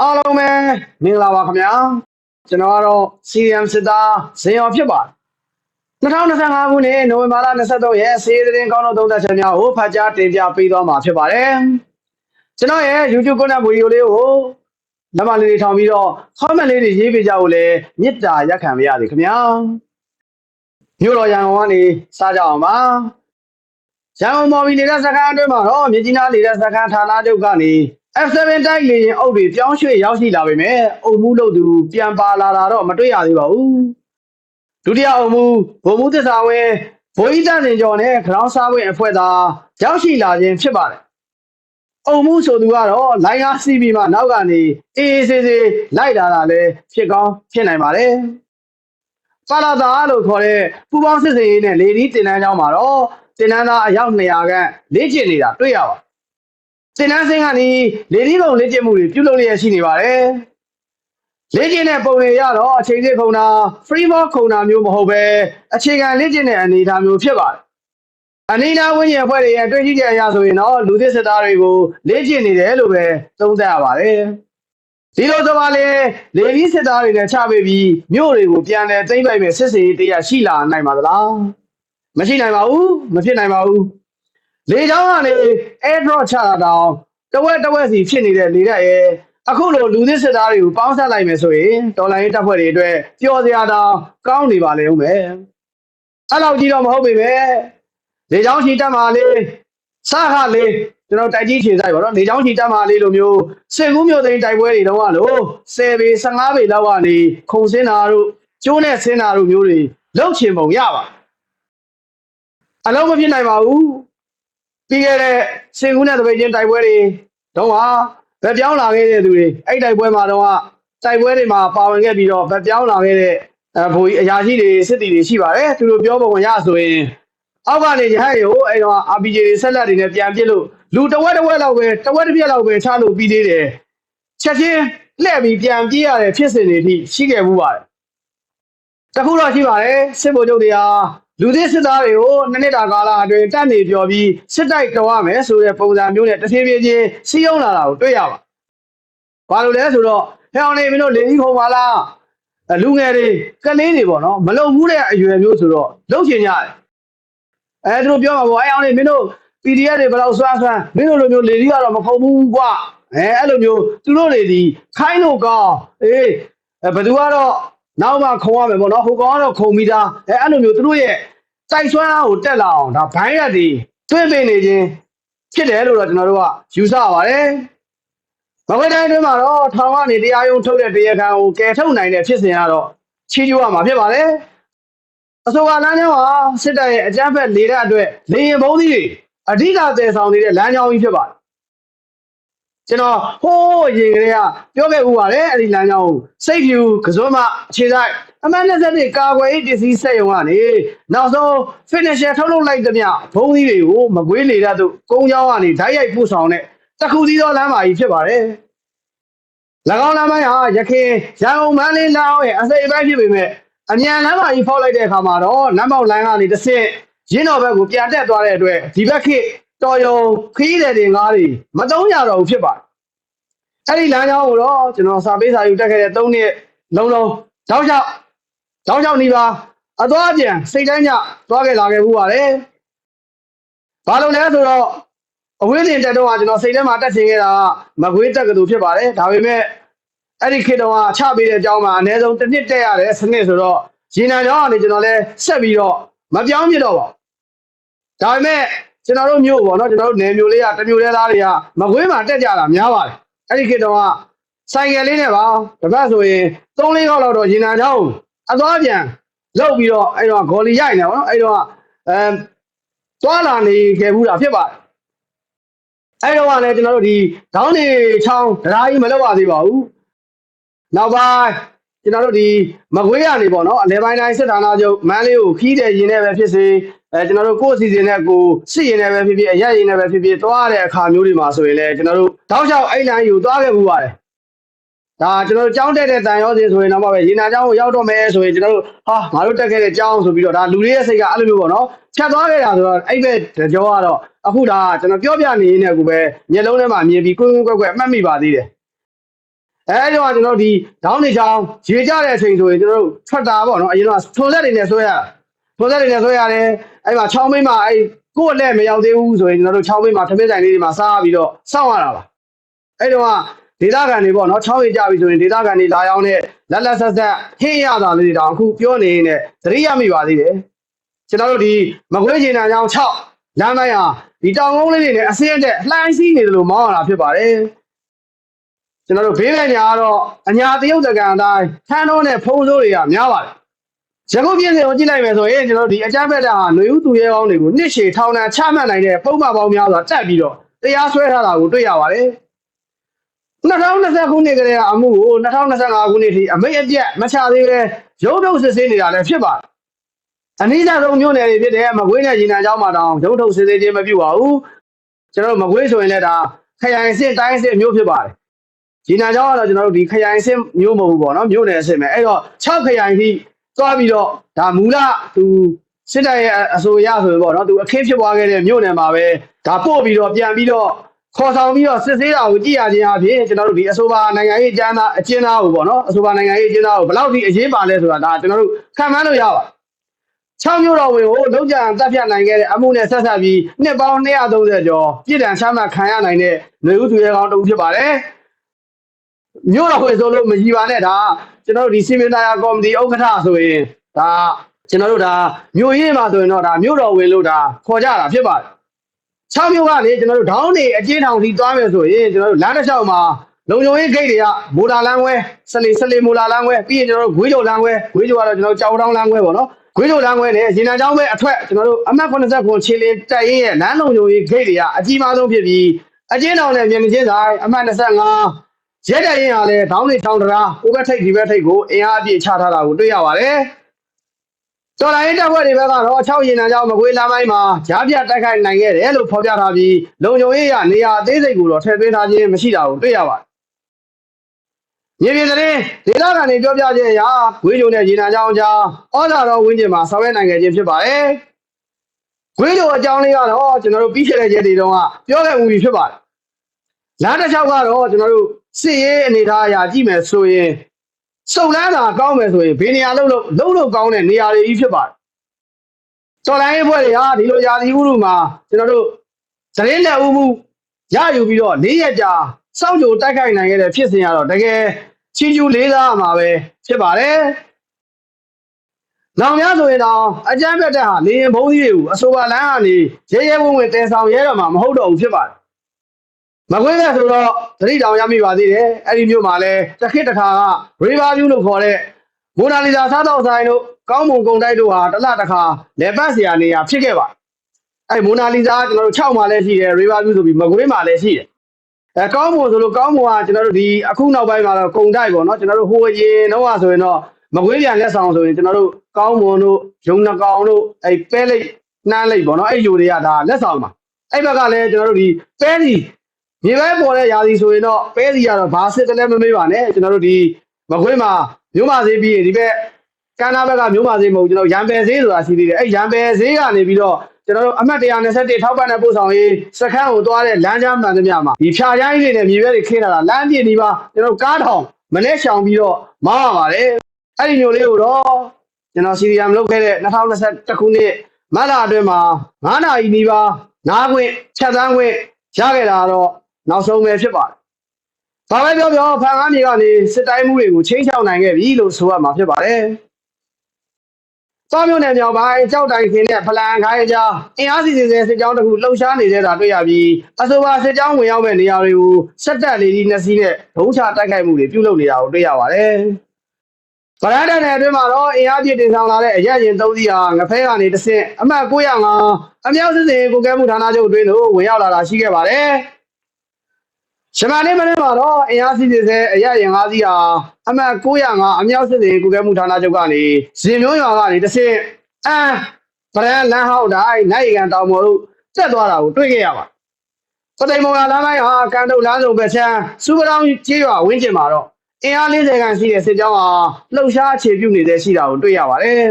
အားလုံးပဲမင်္ဂလာပါခင်ဗျာကျွန်တော်ကတော့ CM စစ်သားဇင်ရော်ဖြစ်ပါတယ်2025ခုနှစ်နိုဝင်ဘာလ23ရက်စီးရီးသတင်းကောင်းတော့သုံးသက်ချက်များကိုဖတ်ကြားတင်ပြပေးသွားမှာဖြစ်ပါတယ်ကျွန်တော်ရဲ့ YouTube ကွန်ရက်ဗီဒီယိုလေးကိုလက်မလေးတွေထောင်ပြီးတော့ comment လေးတွေရေးပေးကြဖို့လည်းမေတ္တာရက်ခံပါရစေခင်ဗျာမြို့တော်ရန်ကုန်ကနေစားကြအောင်ပါရန်ကုန်မော်ဘီနေတဲ့စခန်းအတွင်းမှာတော့မြကြီးနားနေတဲ့စခန်းဌာနချုပ်ကနေ F7 တိုက်လေရင်အုပ်တွေပြောင်းရွှေ့ရောက်ရှိလာပေမဲ့အုပ်မှုလို့သူပြန်ပါလာတာတော့မတွေ့ရသေးပါဘူးဒုတိယအုပ်မှုဗိုလ်မှူးသစ္စာဝင်းဘိုးကြီးတန်စင်ကျော်နဲ့ခရောင်းစားဝင်းအဖွဲ့သားရောက်ရှိလာခြင်းဖြစ်ပါတယ်အုပ်မှုဆိုသူကတော့လိုင်းအားစီးပြီးမှနောက်ကနေအေးအေးဆေးဆေးလိုက်လာတာလည်းဖြစ်ကောင်းဖြစ်နိုင်ပါတယ်ပါလာတာလို့ခေါ်တဲ့ပူပေါင်းစစ်စေးရေးနဲ့လေဒီတင်တန်းကျောင်းမှာတော့တင်တန်းသားအယောက်200ခန့်လေ့ကျင့်နေတာတွေ့ရပါတယ် တင်နန်းစင်းကနေလေဒီပုံလေ့ကျင့်မှုတွေပြုလုပ်လျက်ရှိနေပါတယ်။လေ့ကျင့်တဲ့ပုံတွေရတော့အချိန်စစ်ခုံတာ free ball ခုံတာမျိုးမဟုတ်ပဲအခြေခံလေ့ကျင့်တဲ့အနေအထားမျိုးဖြစ်ပါတယ်။အနေနာဝင်းရအဖွဲ့တွေရဲ့တွေ့ရှိချက်အရဆိုရင်တော့လူသစ်စစ်သားတွေကိုလေ့ကျင့်နေတယ်လို့ပဲသုံးသပ်ရပါတယ်။ဒီလိုဆိုပါလေလေဒီစစ်သားတွေနဲ့ချပေးပြီးမြို့တွေကိုပြန်လည်သိမ့်ပိုက်မဲ့စစ်စေးတရားရှိလာနိုင်ပါသလား။မရှိနိုင်ပါဘူးမဖြစ်နိုင်ပါဘူး။ လေချောင်းကနေ air drop ချတာတောင်တဝက်တဝက်စီဖြစ်နေတဲ့လေတက်ရဲ့အခုလိုလူသစ်စစ်သားတွေကိုပေါင်းဆက်လိုက်မယ်ဆိုရင်တော်လိုင်းရေးတပ်ဖွဲ့တွေအတွက်ပျော်စရာတောင်ကောင်းနေပါလေဦးမယ်အဲ့လောက်ကြီးတော့မဟုတ်ပေမဲ့လေချောင်းချီတက်မှာလေးစခလေးကျွန်တော်တိုက်ကြီးခြေဆိုင်ပါတော့လေချောင်းချီတက်မှာလေးလိုမျိုးစင်ကူးမျိုးသိန်းတိုက်ပွဲတွေတုန်းကလို့10ပေ15ပေလောက်ကနေခုံစင်းတာတို့ကျိုးနဲ့ဆင်းတာတို့မျိုးတွေလောက်ချင်ပုံရပါအလုံးမဖြစ်နိုင်ပါဘူး ပြီးခဲ့တဲ့စင်ကူးနဲ့တပိတ်ချင်းတိုက်ပွဲတွေတော့ဟာဗက်ပြောင်းလာခဲ့တဲ့သူတွေအဲ့တိုက်ပွဲမှာတော့တိုက်ပွဲတွေမှာပါဝင်ခဲ့ပြီးတော့ဗက်ပြောင်းလာခဲ့တဲ့အဲဘိုးကြီးအရာရှိတွေစစ်တီတွေရှိပါတယ်သူတို့ပြောပုံရဆိုရင်အောက်ကနေရဟတ်ရိုအဲ့တော့ RPG တွေဆက်လက်တွေနဲ့ပြန်ပစ်လို့လူတစ်ဝက်တစ်ဝက်လောက်ပဲတစ်ဝက်တစ်ပြက်လောက်ပဲချလို့ပြီးသေးတယ်ချက်ချင်းလှည့်ပြီးပြန်ပြေးရတဲ့ဖြစ်စဉ်တွေအထိရှိခဲ့မှုပါတယ်တခုတော့ရှိပါတယ်စစ်ဗိုလ်ချုပ်တွေဟာ လူသစ်စစ်သားတွေကိုနှစ်နှစ်တာကာလအတွင်းတက်နေပြောပြီးစစ်တိုက်တော်ရမယ်ဆိုတဲ့ပုံစံမျိုးနဲ့တစ်ဖြည်းဖြည်းချင်းစီးရုံးလာတာကိုတွေ့ရပါဘာလို့လဲဆိုတော့ဟဲ့အောင်နေမင်းတို့လေကြီးခုံပါလားအဲလူငယ်တွေကလေးတွေပေါ့နော်မလုံဘူးတဲ့အရွယ်မျိုးဆိုတော့လုံချင်ကြတယ်အဲသူတို့ပြောမှာပေါ့အဲအောင်နေမင်းတို့ PDF တွေဘယ်လောက်ဆွမ်းဆွမ်းမင်းတို့လိုမျိုးလေကြီးကတော့မခုံဘူးကွာအဲအဲ့လိုမျိုးသူတို့တွေဒီခိုင်းလို့ကောင်းအေးအဲဘယ်သူကတော့ နောက်မှခုံရမယ်ပေါ့နော်ဟိုကောင်ကတော့ခုံပြီးသားအဲအဲ့လိုမျိုးသူတို့ရဲ့တိုက်ဆွမ်းအားကိုတက်လာအောင်ဒါဘိုင်းရက်တွေတွင်းပင်နေခြင်းဖြစ်တယ်လို့တော့ကျွန်တော်တို့ကယူဆပါတယ်မကွေးတိုင်းအတွင်းမှာတော့ထောင်ကနေတရားရုံးထုတ်တဲ့တရားခံကိုကယ်ထုတ်နိုင်တဲ့ဖြစ်စဉ်ကတော့ချီးကျူးရမှာဖြစ်ပါတယ်အဆိုပါလမ်းကြောင်းဟာစစ်တပ်ရဲ့အကြမ်းဖက်လေတဲ့အတွက်လေရင်ဘုံးသီးတွေအဓိကတည်ဆောင်နေတဲ့လမ်းကြောင်းကြီးဖြစ်ပါတယ် ကျွန်တော်ဟိုးရင်ကလေးကပြောခဲ့ဥပါတယ်အဲ့ဒီလမ်းကြောင်းကိုစိတ်ဖြူကစုံမအခြေဆိုင်အမှန်21ကာကွယ်ရေးပစ္စည်းစက်ရုံကနေနောက်ဆုံး finisher ထုတ်လုပ်လိုက်သမျှဘုံသီးတွေကိုမကွေးလေတဲ့သူကုန်းချောင်းကနေဓာတ်ရိုက်ပို့ဆောင်တဲ့တစ်ခုသီးသောလမ်းမကြီးဖြစ်ပါတယ်၎င်းလမ်းမကြီးဟာရခင်ရန်ကုန်မန္တလေးလမ်းရဲ့အစိပ်အပိုင်းဖြစ်ပေမဲ့အမြန်လမ်းမကြီးဖောက်လိုက်တဲ့အခါမှာတော့လမ်းပေါက်လမ်းကနေတစ်ဆင့်ရင်းတော်ဘက်ကိုပြန်တက်သွားတဲ့အတွက်ဒီဘက်ခေတ် တော်ရုံခီးတဲ့တင်ကားတွေမတုံးရတော့ဘူးဖြစ်ပါတယ်အဲ့ဒီလမ်းကြောင်းကိုတော့ကျွန်တော်စာပေးစာယူတက်ခဲ့တဲ့၃နှစ်လုံးလုံးတောက်ချောက်တောက်ချောက်နေပါအသွားပြန်စိတ်တိုင်းညသွားခဲ့လာခဲ့ဘူးပါလေဘာလို့လဲဆိုတော့အဝေးတင်တက်တော့ကကျွန်တော်စိတ်ထဲမှာတက်ချင်ခဲ့တာကမကွေးတက်ကတူဖြစ်ပါတယ်ဒါပေမဲ့အဲ့ဒီခေတ်တော့ကချပေးတဲ့အကြောင်းမှာအနည်းဆုံးတစ်နှစ်တက်ရတယ်စနစ်ဆိုတော့ရေနံကြောင်းကနေကျွန်တော်လဲဆက်ပြီးတော့မပြောင်းပြတော့ပါဘူးဒါပေမဲ့ ကျွန်တော်တို့မြို့ပေါ့နော်ကျွန်တော်တို့နယ်မြို့လေးကတစ်မြို့လေးသားတွေကမကွေးမှာတက်ကြတာများပါတယ်အဲ့ဒီခေတ်တော့ကဆိုင်ကယ်လေးနဲ့ပါတပတ်ဆိုရင်3လေးခေါက်လောက်တော့ရင်နာချောင်းအသွားပြန်လောက်ပြီးတော့အဲ့တော့ဂေါ်လီရိုက်နေပါတော့အဲ့တော့အဲသွားလာနေခဲ့ဘူးတာဖြစ်ပါတယ်အဲ့တော့ကလည်းကျွန်တော်တို့ဒီခေါင်းနေချောင်းဒရာကြီးမလောက်ပါသေးပါဘူးနောက်ပိုင်းကျွန်တော်တို့ဒီမကွေးရနေပေါ့နော်အလဲပိုင်းတိုင်းစစ်ဌာနချုပ်မန်းလေးကိုခီးတဲ့ရင်နဲ့ပဲဖြစ်စေ အဲကျွန်တော်တို့ကိုယ့်အစီအစဉ်နဲ့ကိုစစ်ရင်နဲ့ပဲဖြစ်ဖြစ်အရက်ရင်နဲ့ပဲဖြစ်ဖြစ်သွားတဲ့အခါမျိုးတွေမှာဆိုရင်လည်းကျွန်တော်တို့တောက်လျှောက်အဲ့လမ်းယူသွားခဲ့မှုပါတယ်ဒါကျွန်တော်တို့ကြောင်းတက်တဲ့တန်ရောစင်ဆိုရင်တော့မှပဲရေနာကျောင်းကိုရောက်တော့မယ်ဆိုရင်ကျွန်တော်တို့ဟာငါတို့တက်ခဲ့တဲ့ကျောင်းဆိုပြီးတော့ဒါလူတွေရဲ့စိတ်ကအဲ့လိုမျိုးပေါ့နော်ဖြတ်သွားခဲ့တာဆိုတော့အဲ့ဘက်ကြောကတော့အခုဒါကျွန်တော်ပြောပြနေနေကူပဲမျက်လုံးထဲမှာမြင်ပြီးကွင်းကွင်းကွက်ကွက်အမှတ်မိပါသေးတယ်အဲဒီတော့ကျွန်တော်တို့ဒီဒေါင်းနေချောင်းရေကြတဲ့အချိန်ဆိုရင်ကျွန်တော်တို့ထွက်တာပေါ့နော်အရင်ကထုံဆက်တွေနဲ့ဆွဲရတာ ထုံဆက်တွေနဲ့ဆွဲရတယ်အဲ့မှာချောင်းမိမ့်မှာအဲ့ကိုယ့်လက်မရောက်သေးဘူးဆိုရင်ကျွန်တော်တို့ချောင်းမိမ့်မှာထမင်းဆိုင်လေးတွေမှာစားပြီးတော့စောင့်ရတာပါအဲ့တော့ကဒေသခံတွေပေါ့နော်ချောင်းရကြပြီဆိုရင်ဒေသခံတွေလာရောက်နဲ့လက်လက်ဆက်ဆက်ဟင်းရတာလေးတွေတောင်အခုပြောနေနေသတိရမိပါသေးတယ်ကျွန်တော်တို့ဒီမကွေးချင်တန်ကြောင်း6လမ်းပိုင်းဟာဒီတောင်ကုန်းလေးတွေနဲ့အစင်းအတက်လှိုင်းစီးနေတယ်လို့မောင်းရတာဖြစ်ပါတယ်ကျွန်တော်တို့ဘေးကညာကတော့အညာတရုတ်တကန်အတိုင်းထန်းတော့နဲ့ဖုံးစိုးတွေကများပါတယ်။ ရခုပြည့်စုံကိုကြည့်လိုက်မယ်ဆိုရင်ကျွန်တော်တို့ဒီအကြမ်းဖက်တာဟာຫນွေဦးသူရဲကောင်းတွေကိုနှစ်ရှည်ထောင်ဒဏ်ချမှတ်နိုင်တဲ့ပုံမှန်ပေါင်းများစွာတက်ပြီးတော့တရားစွဲထားတာကိုတွေ့ရပါတယ်။2020ခုနှစ်ကတည်းကအမှုကို2025ခုနှစ်ထိအမိတ်အပြတ်မချသေးပဲရုံးထုတ်စစ်ဆေးနေတာလည်းဖြစ်ပါတယ်။အနည်းဆုံးမြို့နယ်တွေဖြစ်တဲ့မကွေးနဲ့ရေနံကျောင်းမှာတောင်ရုံးထုတ်စစ်ဆေးခြင်းမပြုပါဘူး။ကျွန်တော်တို့မကွေးဆိုရင်လည်းဒါခရိုင်အဆင့်တိုင်းအဆင့်မျိုးဖြစ်ပါတယ်။ဒီနာကြောင့်ကတော့ကျွန်တော်တို့ဒီခရိုင်အဆင့်မျိုးမဟုတ်ဘူးပေါ့နော်မျိုးနယ်အဆင့်ပဲအဲ့တော့6ခရိုင်ထိ သွားပြီးတော့ဒါမူလသူစစ်တပ်ရဲ့အဆိုအရဆိုရင်ပေါ့နော်သူအခင်းဖြစ်သွားခဲ့တဲ့မျိုးနယ်မှာပဲဒါပို့ပြီးတော့ပြန်ပြီးတော့ခေါ်ဆောင်ပြီးတော့စစ်ဆေးတာကိုကြည့်ရခြင်းအပြင်ကျွန်တော်တို့ဒီအဆိုပါနိုင်ငံရေးအကျဉ်းသားအကျဉ်းသားကိုပေါ့နော်အဆိုပါနိုင်ငံရေးအကျဉ်းသားကိုဘယ်လောက်ထိအရေးပါလဲဆိုတာဒါကျွန်တော်တို့ခံမှန်းလို့ရပါ6မျိုးတော်ဝင်ကိုလုံးကြံတပ်ဖြတ်နိုင်ခဲ့တဲ့အမှုနဲ့ဆက်ဆက်ပြီးနှစ်ပေါင်း230ကျော်ပြည်ဒဏ်ချမှတ်ခံရနိုင်တဲ့ຫນွေဦးသူရဲကောင်းတဦးဖြစ်ပါတယ် မြို့တော်ဝင်ဆိုလို့မကြီးပါနဲ့ဒါကျွန်တော်တို့ဒီစီမံသားယာကော်မတီဥက္ကဋ္ဌဆိုရင်ဒါကျွန်တော်တို့ဒါမြို့ရင်းမှာဆိုရင်တော့ဒါမြို့တော်ဝင်လို့ဒါခေါ်ကြတာဖြစ်ပါတယ်6မြို့ကလေကျွန်တော်တို့ဒေါင်းနေအကျဉ်းထောင်စီသွားမယ်ဆိုရင်ကျွန်တော်တို့လမ်းတစ်လျှောက်မှာလုံခြုံရေးဂိတ်တွေကမိုတာလမ်းခွဲစလီစလီမိုလာလမ်းခွဲပြီးရင်ကျွန်တော်တို့ဂွေးကြိုလမ်းခွဲဂွေးကြိုကတော့ကျွန်တော်တို့ကြောက်တောင်းလမ်းခွဲပေါ့နော်ဂွေးကြိုလမ်းခွဲနဲ့ရေနံချောင်းပဲအထက်ကျွန်တော်တို့အမှတ်89ခြေလင်းတက်ရင်ရဲ့လမ်းလုံခြုံရေးဂိတ်တွေကအကြီးမားဆုံးဖြစ်ပြီးအကျဉ်းထောင်နဲ့မြန်ချင်းဆိုင်အမှတ်25 ရဲတပ်ရင်ဟာလည်းဒေါင်းနေချောင်းတရာဟိုဘက်ထိပ်ဒီဘက်ထိပ်ကိုအင်အားအပြည့်ချထားတာကိုတွေ့ရပါတယ်။တော်လိုင်းတပ်ဖွဲ့တွေဘက်ကတော့6ရင်နံကြောင့်မကွေးလမ်းပိုင်းမှာကြားပြတိုက်ခိုက်နိုင်ခဲ့တယ်လို့ဖော်ပြထားပြီးလုံခြုံရေးရနေရာအသေးစိတ်ကိုတော့ထည့်သွင်းထားခြင်းမရှိတာကိုတွေ့ရပါတယ်။မြေပြင်သတင်းဒေသခံတွေပြောပြခြင်းအရဂွေးကြုံနဲ့ရင်နံကြောင်းကြားဩဇာတော်ဝင်းကျင်မှာဆောင်ရွက်နိုင်ခဲ့ခြင်းဖြစ်ပါတယ်။ဂွေးကြုံအကြောင်းလေးကတော့ကျွန်တော်တို့ပြီးခဲ့တဲ့ရက်တွေတုန်းကပြောခဲ့မှုပြီးဖြစ်ပါတယ်။လမ်းတစ်လျှောက်ကတော့ကျွန်တော်တို့ စစ်ရေးအနေထားအရာကြည့်မယ်ဆိုရင်စုံလန်းတာကောင်းမယ်ဆိုရင်ဘယ်နေရာလုံးလုံးလုံးလုံးကောင်းတဲ့နေရာတွေကြီးဖြစ်ပါတယ်။တော်လိုင်းရေးဘွဲတွေဟာဒီလိုယာစီဥရုမှာကျွန်တော်တို့သတင်းလက်ဦးမှုရယူပြီးတော့၄ရက်ကြာစောင့်ကြိုတိုက်ခိုက်နိုင်ခဲ့တဲ့ဖြစ်စဉ်ကတော့တကယ်ချီးကျူးလေးစားမှာပဲဖြစ်ပါတယ်။နောင်များဆိုရင်တော့အကြမ်းဖက်တဲ့ဟာလေရင်ဘုံကြီးတွေကိုအဆိုပါလမ်းကနေရဲရဲဝံ့ဝံ့တဲဆောင်ရဲတော့မှာမဟုတ်တော့ဘူးဖြစ်ပါတယ်။ မကွေးကဆိုတော့သတိတောင်ရမိပါသေးတယ်အဲ့ဒီမြို့မှာလဲတခစ်တခါက river view လို့ခေါ်တဲ့မိုနာလီဇာစားတော့ဆိုင်တို့ကောင်းမွန်ကုန်တိုက်တို့ဟာတစ်လတစ်ခါလေပတ်စရာနေရာဖြစ်ခဲ့ပါအဲ့မိုနာလီဇာကျွန်တော်တို့6မှာလည်းရှိတယ် river view ဆိုပြီးမကွေးမှာလည်းရှိတယ်အဲကောင်းမွန်ဆိုလို့ကောင်းမွန်ကကျွန်တော်တို့ဒီအခုနောက်ပိုင်းမှာတော့ကုန်တိုက်ပေါ့နော်ကျွန်တော်တို့ဟိုရေတော့ဆိုရင်တော့မကွေးပြန်လက်ဆောင်ဆိုရင်ကျွန်တော်တို့ကောင်းမွန်တို့ရုံနှကောင်တို့အဲ့ပဲလိတ်နှမ်းလိတ်ပေါ့နော်အဲ့ယူတွေကဒါလက်ဆောင်ပါအဲ့ဘက်ကလည်းကျွန်တော်တို့ဒီပဲဒီ မြေပဲပေါ်တဲ့ຢာစီဆိုရင်တော့ပဲစီကတော့ဘာစစ်တလဲမမေးပါနဲ့ကျွန်တော်တို့ဒီမကွေးမှာမြို့မဈေးပြီးရင်ဒီဘက်ကမ်းနားဘက်ကမြို့မဈေးမဟုတ်ကျွန်တော်ရံပယ်ဈေးဆိုတာရှိသေးတယ်အဲ့ရံပယ်ဈေးကနေပြီးတော့ကျွန်တော်တို့အမှတ်121ထောက်ပံ့တဲ့ပို့ဆောင်ရေးစခန်းကိုသွားတဲ့လမ်းကြားမှန်သမျှမှာဒီဖြာချိုင်းတွေနဲ့မြေပဲတွေခင်းလာတာလမ်းပြည့်ဒီပါကျွန်တော်တို့ကားထောင်မနေ့ရှောင်ပြီးတော့မောင်းရပါတယ်အဲ့ဒီမျိုးလေးကိုတော့ကျွန်တော်စီရီယမ်လုပ်ခဲ့တဲ့2021ခုနှစ်မတ်လအတွင်းမှာ9နာရီနီးပါးနားခွင့်ချက်သန်းခွင့်ရခဲ့တာတော့ နောက်ဆုံးပဲဖြစ်ပါတယ်။ဘာပဲပြောပြောဖန်ကားမြေကနေစစ်တိုင်းမှုတွေကိုချင်းချောက်နိုင်ခဲ့ပြီလို့ဆိုရမှာဖြစ်ပါတယ်။သောမျိုးနယ်မြောက်ပိုင်းကြောက်တိုင်ခင်းနဲ့ဖလန်ခိုင်းကြားအင်အားစီစဉ်စစ်ကြောင်းတစ်ခုလှုပ်ရှားနေတဲ့တာတွေ့ရပြီးအဆိုပါစစ်ကြောင်းဝင်ရောက်မဲ့နေရာတွေကိုစက်တက်လေးဒီနှစ်စီးနဲ့ဒုံးချတိုက်ခိုက်မှုတွေပြုလုပ်နေတာကိုတွေ့ရပါတယ်။ဗရန်တန်နယ်အတွင်းမှာတော့အင်အားပြည့်တင်ဆောင်လာတဲ့အရက်ရင်သုံးစီးဟာငဖဲကနေတစ်ဆင့်အမှတ်905အမြောက်စစ်စင်ကိုကဲမှုဌာနချုပ်အတွင်းသို့ဝင်ရောက်လာတာရှိခဲ့ပါတယ်။ ရှမန်လေးမင်းမှာတော့အင်အားစီစစ်ဆဲအရရင်၅စီးဟာအမှတ်905အမြောက်စစ်တွေကုကဲမှုဌာနချုပ်ကနေဇင်မျိုးရွာကနေတစ်ဆင့်အမ်ဗရန်လန်းဟောက်တိုင်းနိုင်ကန်တောင်ပေါ်တို့တက်သွားတာကိုတွေ့ခဲ့ရပါပသိမ်မောင်ရလမ်းပိုင်းဟာကန်တုတ်လမ်းစုံပဲချမ်းစူပတောင်ကျေးရွာဝင်းကျင်မှာတော့အင်အား40ခန့်ရှိတဲ့စစ်ကြောင်းဟာလှုပ်ရှားအခြေပြုနေတဲ့ရှိတာကိုတွေ့ရပါတယ်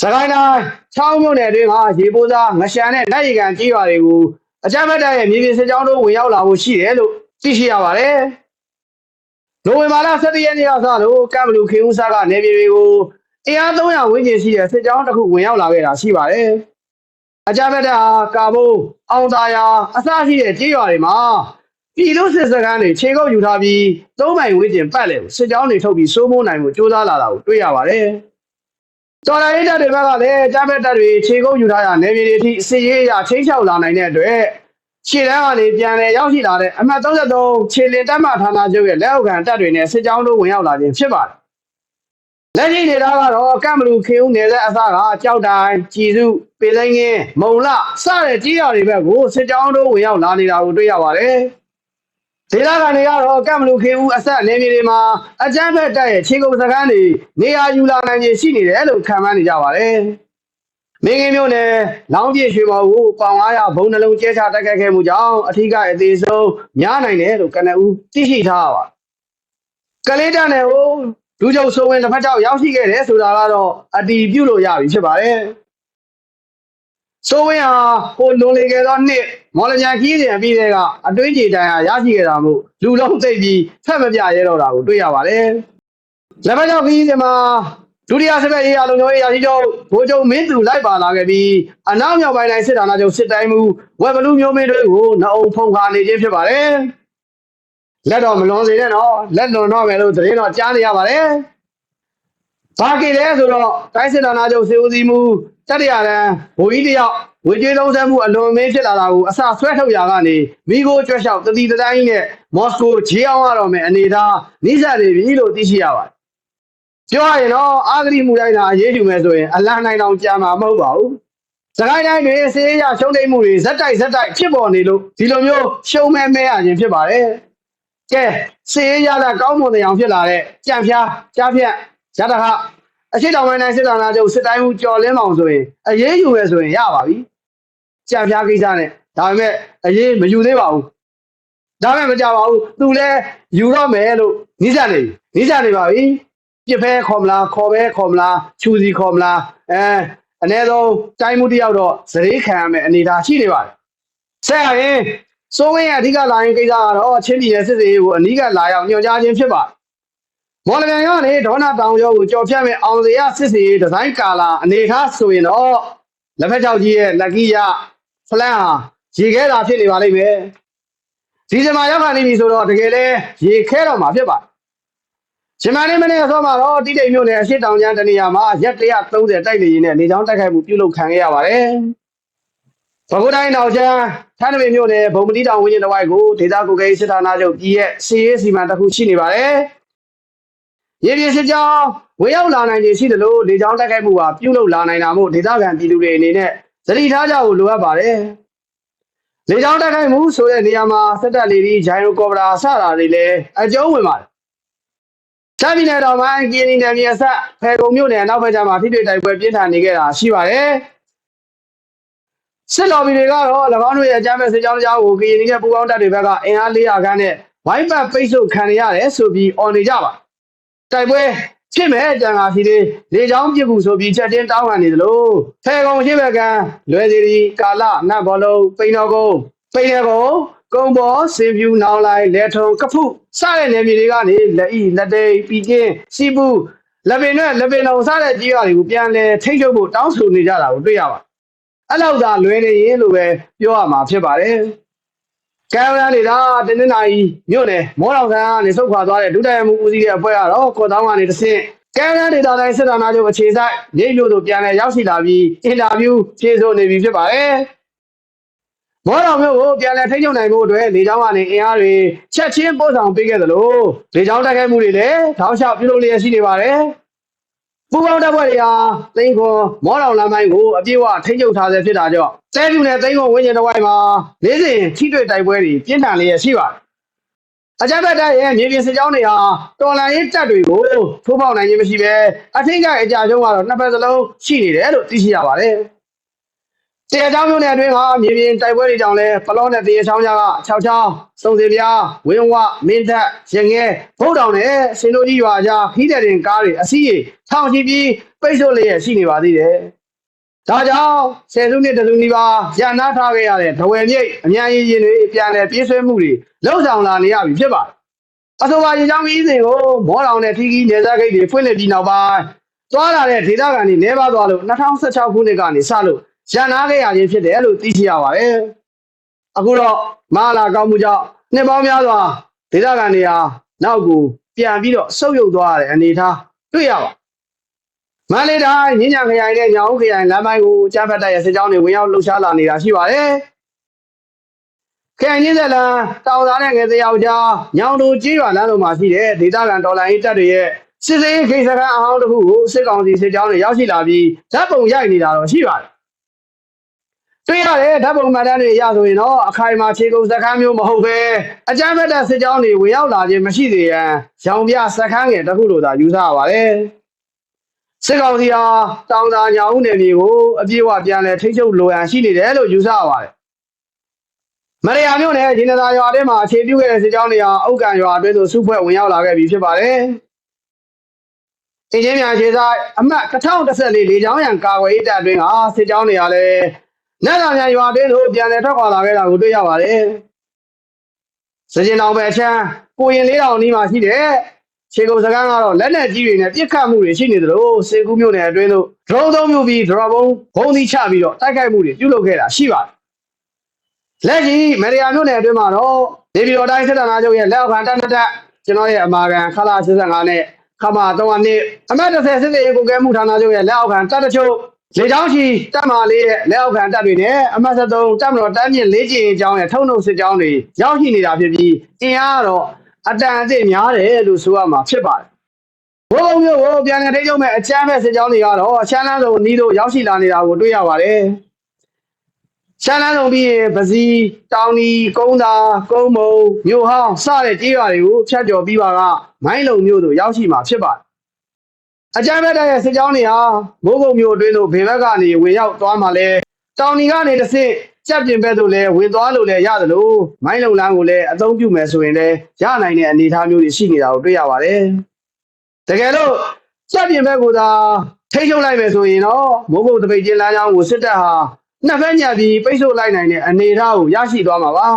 စကိုင်းတိုင်းချောင်းမြို့နယ်အတွင်းကရေပိုးစားငရှမ်းနဲ့နိုင်ကန်ကျေးရွာတွေကို အကြမ်းဖက်တပ်ရဲ့မြေပြင်စစ်ကြောင်းတို့ဝင်ရောက်လာဖို့ရှိတယ်လို့သိရှိရပါတယ်နိုဝင်ဘာလ17ရက်နေ့ကစလို့ကမ်ဘလူခေဦးစားကနေပြည်တွေကိုအင်အား300ဝန်းကျင်ရှိတဲ့စစ်ကြောင်းတစ်ခုဝင်ရောက်လာခဲ့တာရှိပါတယ်။အကြမ်းဖက်တပ်ဟာကာဘိုးအောင်သာယာအစရှိတဲ့ကြေးရွာတွေမှာပြည်သူစစ်စခန်းတွေခြေကုပ်ယူထားပြီးသုံးမိုင်ဝန်းကျင်ပတ်လည်ကိုစစ်ကြောင်းတွေထုတ်ပြီးစိုးမိုးနိုင်မှုစ조사လာတာကိုတွေ့ရပါတယ်။ တော်လိုင်းတပ်တွေဘက်ကလည်းအကြမ်းဖက်တပ်တွေခြေကုပ်ယူထားရာနေပြည်တော်ထိစစ်ရေးအရချင်းချောက်လာနိုင်တဲ့အတွက်ခြေတန်းကနေပြန်လည်ရောက်ရှိလာတဲ့အမှတ်33ခြေလင်တပ်မဌာနချုပ်ရဲ့လက်အောက်ခံတပ်တွေနဲ့စစ်ကြောင်းတို့ဝင်ရောက်လာခြင်းဖြစ်ပါတယ်။လက်ရှိနေတာကတော့ကမ်ဘလူခေဦးနယ်သက်အစကကြောက်တိုင်ကြည်စုပေသိန်းငင်းမုံလစတဲ့ကြီးရွာတွေဘက်ကိုစစ်ကြောင်းတို့ဝင်ရောက်လာနေတာကိုတွေ့ရပါတယ်။ ဒေသခံတွေကတော့ကမ်ဘလူခေဦးအဆက်နေမြေတွေမှာအကြမ်းဖက်တပ်ရဲ့ခြေကုပ်စခန်းတွေနေရာယူလာနိုင်ခြင်းရှိနေတယ်လို့ခန့်မှန်းနေကြပါတယ်။မင်းကင်းမြို့နယ်လောင်းပြည့်ရွှေမော်ကိုပေါင်900ဘုံနှလုံးကျဲချတက်ခဲ့ခဲ့မှုကြောင့်အထီးကအသေးဆုံးများနိုင်တယ်လို့ကနဦးသိရှိထားပါကလေးတန်းနယ်ကိုလူချုပ်ဆိုဝင်တစ်ဖက်ကြောက်ရောက်ရှိခဲ့တယ်ဆိုတာကတော့အတီးပြုတ်လို့ရပြီဖြစ်ပါတယ်ဆိုဝင်ဟာဟိုလွန်လေခဲ့သောနှစ် မော်လမြိုင်ခီးစဉ်အပြီးတဲ့ကအတွင်းကြေတိုင်ဟာရရှိခဲ့တာမို့လူလုံးသိပ်ပြီးဖက်မပြရဲတော့တာကိုတွေ့ရပါတယ်လက်ဖက်ကြောက်ခီးစဉ်မှာဒုတိယစပက်ရေးအလုံးမျိုးရေးရာရှိချုပ်ဘိုးချုပ်မင်းသူလိုက်ပါလာခဲ့ပြီးအနောက်မြောက်ပိုင်းတိုင်းစစ်ဌာနချုပ်စစ်တိုင်းမှုဝက်ဘလူးမျိုးမင်းတွေကိုနှအုံဖုန်ခါနေခြင်းဖြစ်ပါတယ်လက်တော်မလွန်စေနဲ့နော်လက်လွန်တော့မယ်လို့သတင်းတော်ကြားနေရပါတယ်ဘာကြည့်လဲဆိုတော့တိုင်းစစ်ဌာနချုပ်စေဦးစီးမှု တတိယရန်ဘိုးကြီးတယောက်ဝေကျေးလုံးဆက်မှုအလွန်မင်းဖြစ်လာတာကိုအစဆွဲထုတ်ရာကနေမိโกကြွက်လျှောက်တတိတတိုင်းနဲ့မော်စကိုဂျေးအောင်ရတော့မယ်အနေထားနှိစက်နေပြီလို့သိရှိရပါတယ်ပြောရရင်တော့အာဂရိမှုတိုင်းသာအရေးယူမယ်ဆိုရင်အလံနိုင်တောင်ကြာမှာမဟုတ်ပါဘူးစကိုင်းတိုင်းတွင်စေးရရှုံးတိတ်မှုတွေဇက်တိုက်ဇက်တိုက်ဖြစ်ပေါ်နေလို့ဒီလိုမျိုးရှုံးမဲမဲရခြင်းဖြစ်ပါတယ်ကဲစေးရတဲ့ကောင်းမွန်တဲ့အောင်ဖြစ်လာတဲ့ကြံဖျားကြားဖြတ်ရတခ အရှိတောင်ပိုင်းတိုင်းစစ်ဌာနချုပ်စစ်တိုင်းမှုကြော်လင်းမောင်ဆိုရင်အရေးယူမယ်ဆိုရင်ရပါပြီကြံဖျားကိစ္စနဲ့ဒါပေမဲ့အရေးမယူသေးပါဘူးဒါမဲ့မကြပါဘူးသူလည်းယူတော့မယ်လို့နိစ္စနေပြီနိစ္စနေပါပြီပြစ်ဖဲခေါ်မလားခေါ်ပဲခေါ်မလားချူစီခေါ်မလားအဲအ ਨੇ ဆုံးတိုင်းမှုတယောက်တော့ဇရေခံရမယ်အနေထားရှိနေပါတယ်ဆက်ရရင်စိုးဝင်းရဲ့အဓိကလာရင်ကိစ္စကတော့ချင်းပြည်နယ်စစ်စေးကိုအနီးကလာရောက်ညွှန်ကြားခြင်းဖြစ်ပါတယ် မော်လမြိုင်ကနေဒေါနာတောင်ကျော်ကိုကြော်ဖြတ်မဲ့အောင်စရစစ်စေးဒီဇိုင်းကာလာအနေထားဆိုရင်တော့လက်ဖက်ချောက်ကြီးရဲ့လက်ကီးရဖလန်ဟာရေခဲတာဖြစ်နေပါလိမ့်မယ်ဒီဇင်ဘာရောက်ခါနေပြီဆိုတော့တကယ်လဲရေခဲတော့မှာဖြစ်ပါတယ်ရှင်မလေးမနေ့အစောမှာတော့တိတိတ်မြို့နယ်အရှိတောင်ကျန်းတနေရာမှာရက်130တိုက်နေရင်နဲ့နေချောင်းတိုက်ခိုက်မှုပြုလုပ်ခံခဲ့ရပါတယ်။ဘဂုတိုင်းတော်ကျန်းထန်းနမေမြို့နယ်ဘုံမတိတောင်ဝင်းကျင်တစ်ဝိုက်ကိုဒေသကုကိစစ်ဌာနချုပ်ပြည်ရဲ့စီရေးစီမံတစ်ခုရှိနေပါတယ်။ ရေပြည်စစ်ကြောင်းဝင်ရောက်လာနိုင်ခြင်းရှိတယ်လို့လေကြောင်းတိုက်ခိုက်မှုဟာပြုလုပ်လာနိုင်တာမို့ဒေသခံပြည်သူတွေအနေနဲ့သတိထားကြဖို့လိုအပ်ပါတယ်။လေကြောင်းတိုက်ခိုက်မှုဆိုတဲ့နေရာမှာစက်တက်လီဒီဂျိုင်ရိုကော်ပရာစတာတွေလည်းအကျုံးဝင်ပါတယ်။တပ်ပြည်နယ်တော်ပိုင်းကင်းနီနယ်မြေအဆက်ဖယ်ကုံမြို့နယ်အနောက်ဘက်ကျမှထိတွေ့တိုက်ပွဲပြင်းထန်နေခဲ့တာရှိပါတယ်။စစ်တော်ဘီတွေကတော့၎င်းတို့ရဲ့အကြမ်းဖက်စစ်ကြောင်းကြောင်းကိုကရင်နဲ့ပူးပေါင်းတပ်တွေဘက်ကအင်အား400ခန်းနဲ့ဝိုင်းပတ်ပိတ်ဆို့ခံရရတယ်ဆိုပြီးអော်နေကြပါ။တို က်ပွဲဖြစ်မဲ့ကြံကာစီလေးလေချောင်းပြစ်မှုဆိုပြီးချက်တင်းတောင်းခံနေသလိုဖယ်ကုံရှိဘက်ကလွယ်စီရီကာလနတ်ဘောလုံးပိန်တော်ကုန်းပိန်ရကုန်းကုံပေါ်စင်ဖြူနောင်လိုက်လက်ထုံကဖုစတဲ့နယ်မြေတွေကနေလက်ဤလက်သိမ်းပီကင်းစီပူလက်ပင်နဲ့လက်ပင်တော်စတဲ့ကြီးရွာတွေကိုပြန်လဲထိတ်ချုပ်ဖို့တောင်းဆိုနေကြတာကိုတွေ့ရပါတယ်အဲ့လောက်သာလွယ်နေရင်လို့ပဲပြောရမှာဖြစ်ပါတယ် ကံရနေတာတင်းတင်းနာကြီးမြို့နယ်မောတော်ဆန်းကနေဆုတ်ခွာသွားတဲ့ဒုတိယမှုဦးစီးရဲ့အဖွဲ့ကတော့ကော်တောင်းကနေတဆင့်ကံရနေတာတိုင်းစစ်တာနာချုပ်အခြေဆိုင်မြိတ်မြို့သို့ပြန်လဲရောက်ရှိလာပြီးအင်တာဗျူးဖြေဆိုနေပြီဖြစ်ပါတယ်မော်တော်မျိုးကိုပြန်လဲထိန်းချုပ်နိုင်ဖို့အတွက်လေကြောင်းကနေအင်အားတွေချက်ချင်းပို့ဆောင်ပေးခဲ့သလိုလေကြောင်းတိုက်ခိုက်မှုတွေလည်းထောက်လျှောက်ပြုလုပ်လျက်ရှိနေပါတယ် ပူပေါင်းတပ်ဖွဲ့တွေဟာသိန်းခွန်မောတော်လမ်းပိုင်းကိုအပြည့်အဝထိန်းချုပ်ထားဆဲဖြစ်တာကြောင့်တဲပြူနဲ့သိန်းခွန်ဝင်းကျင်တစ်ဝိုက်မှာလေးစဉ်ထိတွေ့တိုက်ပွဲတွေပြင်းထန်လျက်ရှိပါတယ်အကြမ်းဖက်တပ်ရဲ့မြေပြင်စစ်ကြောင်းတွေဟာတော်လန်ရေးတပ်တွေကိုထိုးပေါက်နိုင်ခြင်းမရှိဘဲအထင်ကအကြအကျုံးကတော့နှစ်ဖက်စလုံးရှိနေတယ်လို့သိရှိရပါတယ်။ တရားကြောင်းမျိုးနယ်အတွင်းကမြေပြင်တိုက်ပွဲတွေကြောင့်လဲပလောနဲ့တရားချောင်းကြားက6ချောင်းစုံစီပြားဝင်းဝမင်းသက်ရငဲဗုဒ္ဓောင်နဲ့စင်တို့ကြီးရွာကြားခီးတဲ့တင်ကားတွေအစီးရီထောင်ချီပြီးပိတ်ဆို့လျက်ရှိနေပါသေးတယ်။ဒါကြောင့်ဆယ်စုနှစ်တစုနီးပါးရန်နာထားခဲ့ရတဲ့ဒဝယ်မြိတ်အမြန်ရည်ရင်တွေပြန်လည်ပြေးဆွဲမှုတွေလှုပ်ဆောင်လာနေရပြီဖြစ်ပါတယ်အဆိုပါရေချောင်းကြီးစဉ်ကိုမောလောင်တဲ့ထီးကြီးနေစားဂိတ်တွေဖွင့်လှစ်ပြီးနောက်ပိုင်းသွားလာတဲ့ဒေသခံတွေနေပါသွားလို့2016ခုနှစ်ကနေစလို့ ရန်နာခဲ့ရခြင်းဖြစ်တယ်လို့သိရှိရပါတယ်။အခုတော့မဟာလာကောင်းမှုကြောင့်နှစ်ပေါင်းများစွာဒေသခံတွေဟာနောက်ကိုပြန်ပြီးတော့ဆုတ်ယုတ်သွားရတဲ့အနေအထားတွေ့ရပါမန္တလေးတိုင်းညဉ့်ညံခရိုင်နဲ့ညောင်ဦးခရိုင်လမ်းပိုင်းကိုကြားဖက်တိုက်ရဲ့စစ်ကြောင်းတွေဝင်ရောက်လှုပ်ရှားလာနေတာရှိပါတယ်။ခရိုင်ချင်းသက်လန်တောင်သားနဲ့ငယ်တယောက်ကြားညောင်တူကြီးရွာလမ်းလုံးမှာရှိတဲ့ဒေသခံတော်လိုင်းရေးတပ်တွေရဲ့စစ်စေးခိတ်စခန်းအဟောင်းတစ်ခုကိုစစ်ကောင်စီစစ်ကြောင်းတွေရောက်ရှိလာပြီးဓာတ်ပုံရိုက်နေတာတော့ရှိပါတယ်။ တွေ့ရတယ်ဓာတ်ပုံမှန်တမ်းတွေရဆိုရင်တော့အခိုင်အမာခြေကုပ်စခန်းမျိုးမဟုတ်ပဲအကြမ်းဖက်တဲ့စစ်ကြောင်းတွေဝင်ရောက်လာခြင်းမရှိသေးရန်ရောင်ပြစခန်းငယ်တစ်ခုလိုသာယူဆရပါတယ်။စစ်ကောင်စီဟာတောင်သာညာဦးနယ်မြေကိုအပြည့်အဝပြန်လဲထိန်းချုပ်လိုရန်ရှိနေတယ်လို့ယူဆရပါတယ်။မရယာမြို့နယ်ဂျင်းသာရွာထဲမှာအခြေပြုခဲ့တဲ့စစ်ကြောင်းတွေဟာအုတ်ကန်ရွာအတွင်းသို့စုဖွဲ့ဝင်ရောက်လာခဲ့ပြီဖြစ်ပါတယ်။အင်းချင်းမြန်ခြေဆိုင်အမှတ်1014လေကြောင်းရန်ကာကွယ်ရေးတပ်အတွင်းကစစ်ကြောင်းတွေဟာလည်း နတ်သာမြန်ရွာအတွင်းသို့ပြန်လဲထွက်ခွာလာခဲ့တာကိုတွေ့ရပါတယ်။စကြင်တော်ပဲအချမ်းကိုရင်လေးတောင်နီးမှာရှိတဲ့ခြေကုပ်စကန်းကတော့လက်နက်ကြီးတွေနဲ့ပြစ်ခတ်မှုတွေရှိနေသလိုစေကူးမြို့နယ်အတွင်းသို့ဒရုန်းသုံးမျိုးပြီးဒရဘုံဘုံသီးချပြီးတော့တိုက်ခိုက်မှုတွေပြုလုပ်ခဲ့တာရှိပါတယ်။လက်ရှိမရယာမြို့နယ်အတွင်းမှာတော့ဒေဗီတော်တိုင်းစစ်တပ်သားချုပ်ရဲ့လက်အောက်ခံတပ်နှစ်တပ်ကျွန်တော်ရဲ့အမာခံခလာ85နဲ့ခမာ3နှစ်အမတ်30စစ်စေးကိုကဲမှုဌာနချုပ်ရဲ့လက်အောက်ခံတပ်တချို့ လေကြောင်းချီတပ်မလေးရဲ့လက်အောက်ခံတပ်တွေနဲ့အမတ်73တပ်မတော်တန်းမြင့်လေးကျင်းအကြောင်းရဲ့ထုံနှုတ်စစ်ကြောင်းတွေရောက်ရှိနေတာဖြစ်ပြီးအင်အားကတော့အတန်အသင့်များတယ်လို့ဆိုရမှာဖြစ်ပါတယ်ဘုံမျိုးကိုပြန်လည်ထိချုပ်မဲ့အချမ်းမဲ့စစ်ကြောင်းတွေကတော့အချမ်းလန်းစုံနီးတို့ရောက်ရှိလာနေတာကိုတွေ့ရပါတယ်။ချမ်းလန်းစုံပြီးရင်ပစီတောင်ဒီကုန်းသာကုန်းမုံမြို့ဟောင်းစတဲ့ကြေးရွာတွေကိုဖြတ်ကျော်ပြီးပါကမိုင်းလုံမြို့တို့ရောက်ရှိမှာဖြစ်ပါတယ်။ အချမ်းမဲ့တဲ့စစ်ကြောင်းတွေဟာမိုးကုံမြို့အတွင်းတို့ဘေဘက်ကနေဝင်ရောက်သွားမှလဲတောင်ဒီကနေတစ်ဆင့်ကြက်ပြင်ဘက်သို့လဲဝင်သွားလို့လဲရသလိုမိုင်းလုံလန်းကိုလည်းအသုံးပြုမယ်ဆိုရင်လည်းရနိုင်တဲ့အနေအထားမျိုးတွေရှိနေတာကိုတွေ့ရပါတယ်။တကယ်လို့ကြက်ပြင်ဘက်ကိုသာထိချုပ်လိုက်မယ်ဆိုရင်တော့မိုးကုတ်တပိတ်ချင်းလမ်းကြောင်းကိုစစ်တပ်ဟာနှစ်ဖက်ညက်ပြီးပိတ်ဆို့လိုက်နိုင်တဲ့အနေအထားကိုရရှိသွားမှာပါ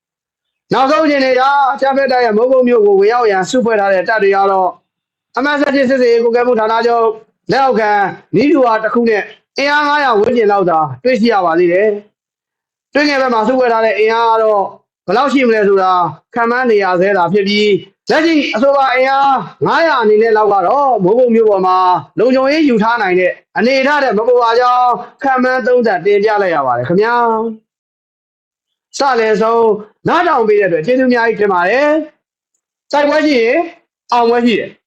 ။နောက်ဆုံးချိန်တွေကကြက်ဘက်တပ်ရဲ့မိုးကုတ်မြို့ကိုဝင်ရောက်ရန်စုဖွဲ့ထားတဲ့တပ်တွေကတော့ အမှန်စက်စစ်စစ်စေကိုကဲမှုဌာနချုပ်လက်အောက်ခံနီးတူဟာတစ်ခုနဲ့အင်အား900ဝန်းကျင်လောက်သာတွေ့ရှိရပါသေးတယ်။တွင်းငယ်ဘက်မှာစုဝဲထားတဲ့အင်အားကတော့ဘယ်လောက်ရှိမလဲဆိုတာခံမှန်းနေရသေးတာဖြစ်ပြီးလက်ရှိအဆိုပါအင်အား900အနေနဲ့လောက်ကတော့မိုးကုတ်မြို့ပေါ်မှာလုံခြုံရေးယူထားနိုင်တဲ့အနေအထားတဲ့မပေါ်ပါကြောင်းခံမှန်းသုံးသပ်တင်ပြလိုက်ရပါတယ်ခင်ဗျာစလည်းဆုံးနားထောင်ပေးတဲ့အတွက်ကျေးဇူးအများကြီးတင်ပါတယ်စိုက်ပွဲရှိရင်အောင်ပွဲရှိတယ်